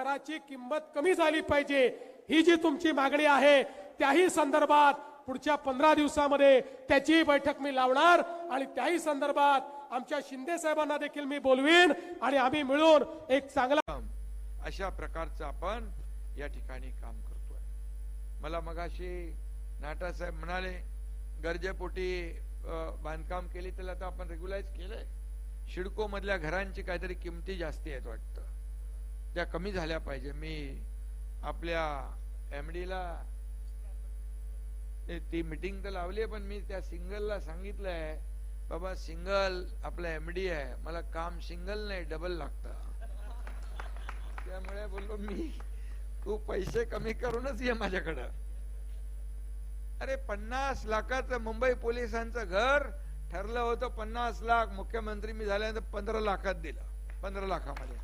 घराची किंमत कमी झाली पाहिजे. ही जी तुमची मागणी आहे त्याही संदर्भात पुढच्या पंधरा दिवसामध्ये त्याची बैठक मी लावणार आणि त्याही संदर्भात आमच्या शिंदे साहेबांना देखील मी बोलवीन आणि आम्ही मिळून एक चांगला अशा प्रकारचं आपण या ठिकाणी काम करतोय. मला मगाशी नाटा साहेब म्हणाले गरजेपोटी बांधकाम केली त्याला तर आपण रेग्युलाइज केलंय. शिडको मधल्या घरांची काहीतरी किमती जास्ती आहेत वाटतं. त्या कमी झाल्या पाहिजे. मी आपल्या एमडी डीला ती मिटिंग तर लावली आहे पण मी त्या सिंगलला सांगितलंय बाबा सिंगल आपला एमडी आहे. मला काम सिंगल नाही डबल लागतं. त्यामुळे बोललो मी तू पैसे कमी करूनच ये माझ्याकडं. अरे पन्नास लाखाचं मुंबई पोलिसांचं घर ठरलं होतं पन्नास लाख. मुख्यमंत्री मी झाल्यानंतर पंधरा लाखात दिलं. पंधरा लाखामध्ये.